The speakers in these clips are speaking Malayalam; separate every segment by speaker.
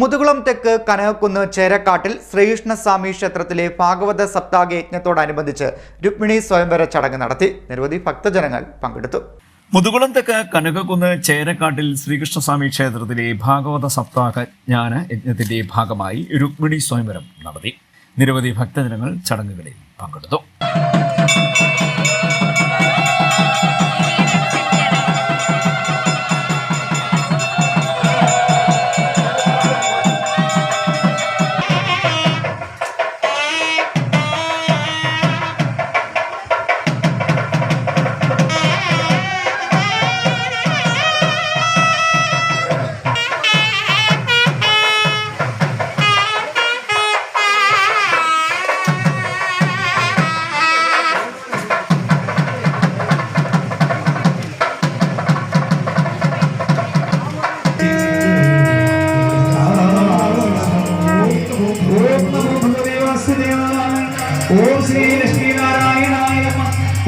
Speaker 1: മുതുകുളം തെക്ക് കനകക്കുന്ന് ചേരക്കാട്ടിൽ ശ്രീകൃഷ്ണസ്വാമി ക്ഷേത്രത്തിലെ ഭാഗവത സപ്താഹ യജ്ഞത്തോടനുബന്ധിച്ച് രുക്മിണി സ്വയംവര ചടങ്ങ് നടത്തി. നിരവധി ഭക്തജനങ്ങൾ പങ്കെടുത്തു.
Speaker 2: മുതുകുളം തെക്ക് കനകക്കുന്ന് ചേരക്കാട്ടിൽ ശ്രീകൃഷ്ണസ്വാമി ക്ഷേത്രത്തിലെ ഭാഗവത സപ്താഹ ജ്ഞാന യജ്ഞത്തിന്റെ ഭാഗമായി രുക്മിണി സ്വയംവരം നടത്തി. നിരവധി ഭക്തജനങ്ങൾ ചടങ്ങുകളിൽ പങ്കെടുത്തു.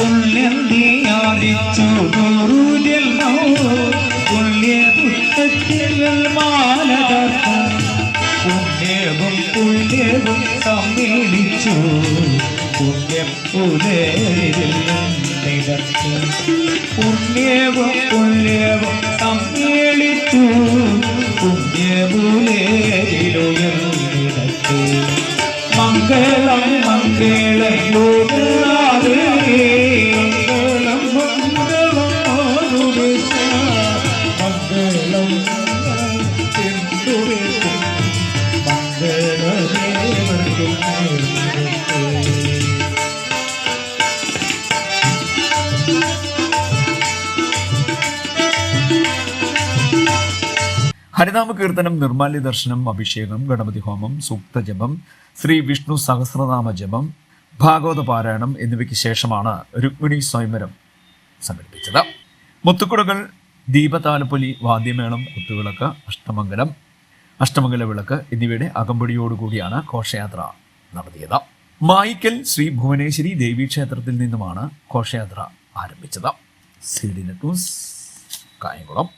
Speaker 3: പുണ്യന്തിയാദിച്ചു ഗുരുജന്മോ പുണ്യപുത്രത്തിൽ മാലകർത്ത പുണ്യവും പുണ്യവും സമ്മേളിച്ചു പുണ്യം പുലരിൽ നിടത്ത് പുണ്യവും പുണ്യവും സമ്മേളിച്ചു പുണ്യപുലരിലുയർന്നിടത്ത് മംഗളം മംഗളം ലോകാലേ
Speaker 2: ഹരിനാമ കീർത്തനം നിർമാല്യ ദർശനം അഭിഷേകം ഗണപതി ഹോമം സൂക്തജപം ശ്രീ വിഷ്ണു സഹസ്രനാമ ജപം ഭാഗവത പാരായണം എന്നിവയ്ക്ക് ശേഷമാണ് രുക്മിണി സ്വയംവരം സംഘടിപ്പിച്ചത്. മുത്തുക്കുടകൾ ദീപതാലപ്പൊലി വാദ്യമേളം കുത്തുവിളക്ക് അഷ്ടമംഗലം അഷ്ടമംഗല വിളക്ക് എന്നിവയുടെ അകമ്പടിയോടുകൂടിയാണ് ഘോഷയാത്ര. നടത്തിയത്. മായിക്കൽ ശ്രീ ഭുവനേശ്വരി ദേവീക്ഷേത്രത്തിൽ നിന്നുമാണ് ഘോഷയാത്ര ആരംഭിച്ചത്. C D Kayamkulam.